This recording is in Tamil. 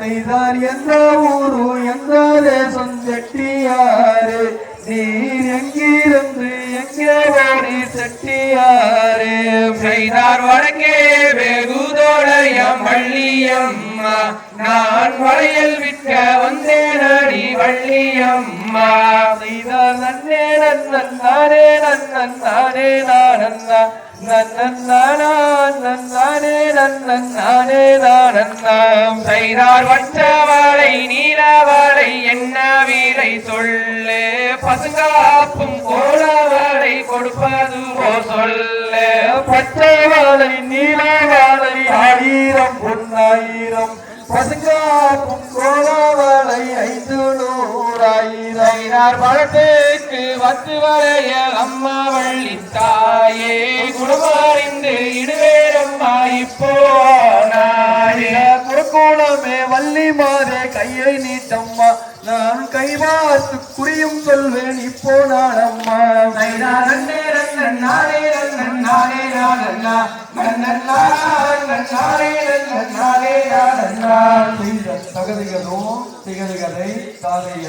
செய்தார் எந்த ஊரு எந்த தேசம் செட்டியாரு நீர் எங்கிருந்து எங்கே ஓடி செட்டியாரு செய்தார் வடக்கே வெகுதோடையம் வள்ளியம்மா நான் வளையல் விற்க வந்தேனடி வள்ளியம்மா. செய்தார் நன்னே நன்னன் நானே நன்னன் நானே நானன்னா செய்தார் வட்டவளை நீலவளை என்ன வீரை சொல்லு? பசுங்காப்பும் கோலவளை கொடுப்பதுவோ சொல்லு? பச்சைவளை நீலவளை ஆயிரம் பொன்னாயிரம் பசுங்காப்பும் கோலவளை ஐந்து நூறாயிரம் பழத்துக்கு வத்து வரைய அம்மா வள்ளி தாயே. குடும்பறிந்து இடுவேரம்மா இப்போ குறுக்கூலமே வள்ளி மாதே கையை நீட்டம்மா. நான் கை பார்த்து குறியும் சொல்வேன் இப்போ நான் அம்மா நானண்ணா நன்னன் நானன் நானே ரன்னன் நானே நானண்ணா தகதிகளோ தாதைய